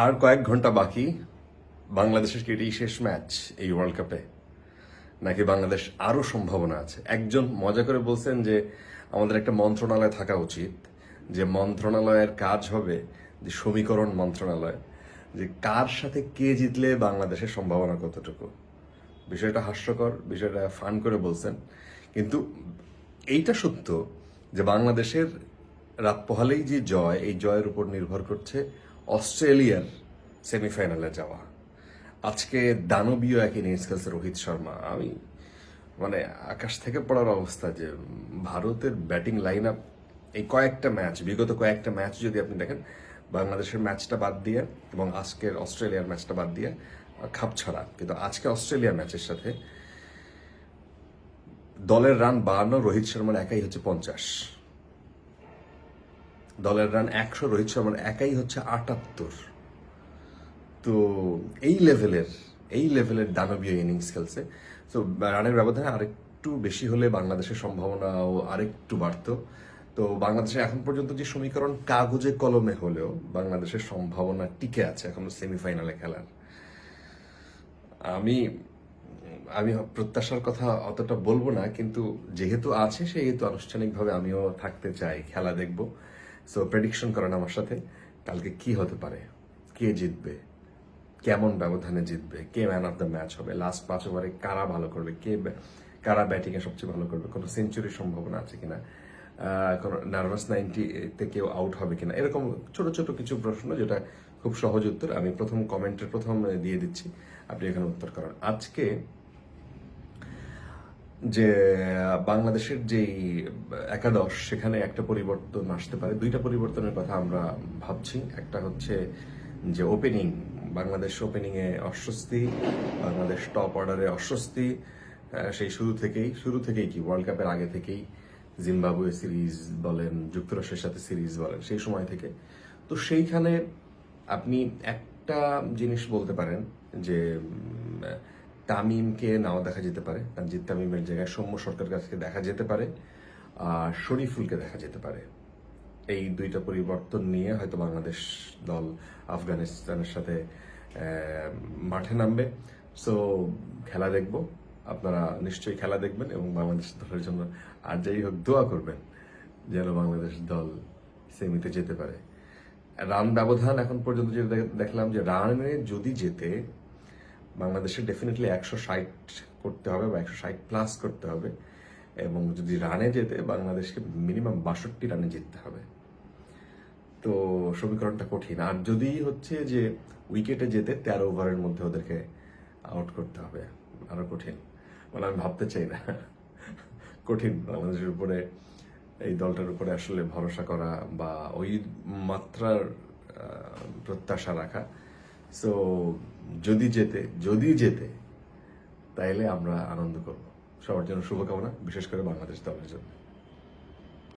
আর কয়েক ঘণ্টা বাকি, বাংলাদেশের কি শেষ ম্যাচ এই ওয়ার্ল্ড কাপে নাকি বাংলাদেশ আরও সম্ভাবনা আছে? একজন মজা করে বলছেন যে, আমাদের একটা মন্ত্রণালয় থাকা উচিত, যে মন্ত্রণালয়ের কাজ হবে যে সমীকরণ মন্ত্রণালয়, যে কার সাথে কে জিতলে বাংলাদেশের সম্ভাবনা কতটুকু? বিষয়টা হাস্যকর, বিষয়টা ফান করে বলছেন। কিন্তু এইটা সত্য যে বাংলাদেশের রাত পোহালেই যে জয়, এই জয়ের উপর নির্ভর করছে অস্ট্রেলিয়ার সেমিফাইনালে যাওয়া। আজকে দানবীয় এক ইনিংস খেলছে রোহিত শর্মা। আমি মানে আকাশ থেকে পড়ার অবস্থা যে, ভারতের ব্যাটিং লাইন আপ এই কয়েকটা ম্যাচ বিগত কয়েকটা ম্যাচ যদি আপনি দেখেন, বাংলাদেশের ম্যাচটা বাদ দিয়ে এবং আজকের অস্ট্রেলিয়ার ম্যাচটা বাদ দিয়ে খাপ ছড়া। কিন্তু আজকে অস্ট্রেলিয়ার ম্যাচের সাথে দলের রান বাড়ানো রোহিত শর্মার একাই হচ্ছে পঞ্চাশ। দলের রান একশো রোহিত শর্মার একাই হচ্ছে আটাত্তর। তো এই লেভেলের এই লেভেলের দানবীয় ইনিংস খেলছে। তো রানের ব্যবধানে আরেকটু বেশি হলে বাংলাদেশের সম্ভাবনাও আরেকটু বাড়তো। তো বাংলাদেশে এখন পর্যন্ত যে সমীকরণ কাগজে কলমে হলেও বাংলাদেশের সম্ভাবনা টিকে আছে এখন সেমিফাইনালে খেলার। আমি আমি প্রত্যাশার কথা অতটা বলব না, কিন্তু যেহেতু আছে, সেহেতু আনুষ্ঠানিকভাবে আমিও থাকতে চাই, খেলা দেখব। সো প্রেডিকশন করেন আমার সাথে। কালকে কি হতে পারে? কে জিতবে? কেমন ব্যবধানে জিতবে? কে ম্যান অফ দ্য ম্যাচ হবে? লাস্ট পাঁচ ওভারে কারা ভালো করবে? কে কারা ব্যাটিংয়ে সবচেয়ে ভালো করবে? কোনো সেঞ্চুরির সম্ভাবনা আছে কিনা? কোনো নার্ভাস নাইনটিতে কেউ আউট হবে কিনা? এরকম ছোট ছোট কিছু প্রশ্ন যেটা খুব সহজ উত্তর। আমি প্রথম কমেন্টের প্রথম দিয়ে দিচ্ছি। আপনি এখানে উত্তর করেন। আজকে যে বাংলাদেশের যেই একাদশ, সেখানে একটা পরিবর্তন আসতে পারে। দুইটা পরিবর্তনের কথা আমরা ভাবছি। একটা হচ্ছে যে ওপেনিং বাংলাদেশ ওপেনিং এ অস্বস্তি, বাংলাদেশ টপ অর্ডারে অস্বস্তি সেই শুরু থেকেই শুরু থেকেই কি ওয়ার্ল্ড কাপের আগে থেকেই জিম্বাবুয়ে সিরিজ বলেন, যুক্তরাষ্ট্রের সাথে সিরিজ বলেন, সেই সময় থেকে। তো সেইখানে আপনি একটা জিনিস বলতে পারেন যে তামিমকে নাও দেখা যেতে পারে, তানজিদ তামিমের জায়গায় সৌম্য সরকার কাছে দেখা যেতে পারে, আর শরীফুলকে দেখা যেতে পারে। এই দুইটা পরিবর্তন নিয়ে হয়তো বাংলাদেশ দল আফগানিস্তানের সাথে মাঠে নামবে। সো খেলা দেখব। আপনারা নিশ্চয়ই খেলা দেখবেন এবং বাংলাদেশ দলের জন্য আর যাই হোক দোয়া করবেন যেন বাংলাদেশ দল সেমিতে যেতে পারে। রান ব্যবধান এখন পর্যন্ত যেটা দেখলাম যে রানে যদি যেতে বাংলাদেশের ডেফিনেটলি একশো ষাট করতে হবে বা একশো ষাট প্লাস করতে হবে এবং যদি রানে যেতে বাংলাদেশকে মিনিমাম বাষট্টি রানে জিততে হবে। তো সমীকরণটা কঠিন। আর যদি হচ্ছে যে উইকেটে যেতে তেরো ওভারের মধ্যে ওদেরকে আউট করতে হবে, আরও কঠিন। মানে আমি ভাবতে চাই না। কঠিন বাংলাদেশের উপরে, এই দলটার উপরে আসলে ভরসা করা বা ওই মাত্রার প্রত্যাশা রাখা। সো যদি যেতে যদি যেতে, তাইলে আমরা আনন্দ করব। সবার জন্য শুভকামনা, বিশেষ করে বাংলাদেশ দলের জন্য।